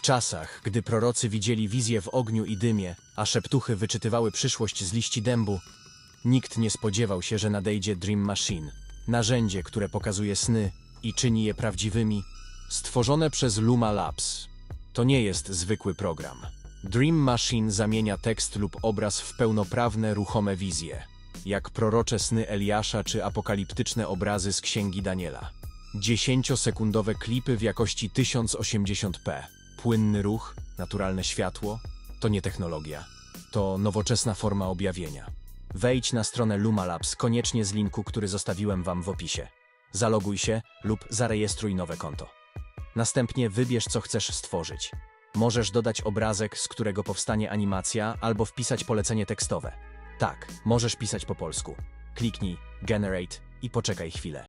W czasach, gdy prorocy widzieli wizję w ogniu i dymie, a szeptuchy wyczytywały przyszłość z liści dębu, nikt nie spodziewał się, że nadejdzie Dream Machine, narzędzie, które pokazuje sny i czyni je prawdziwymi, stworzone przez Luma Labs. To nie jest zwykły program. Dream Machine zamienia tekst lub obraz w pełnoprawne, ruchome wizje, jak prorocze sny Eliasza czy apokaliptyczne obrazy z księgi Daniela. 10-sekundowe klipy w jakości 1080p, płynny ruch, naturalne światło to nie technologia, to nowoczesna forma objawienia. Wejdź na stronę Luma Labs koniecznie z linku, który zostawiłem Wam w opisie. Zaloguj się lub zarejestruj nowe konto. Następnie wybierz, co chcesz stworzyć. Możesz dodać obrazek, z którego powstanie animacja, albo wpisać polecenie tekstowe. Tak, możesz pisać po polsku. Kliknij Generate i poczekaj chwilę.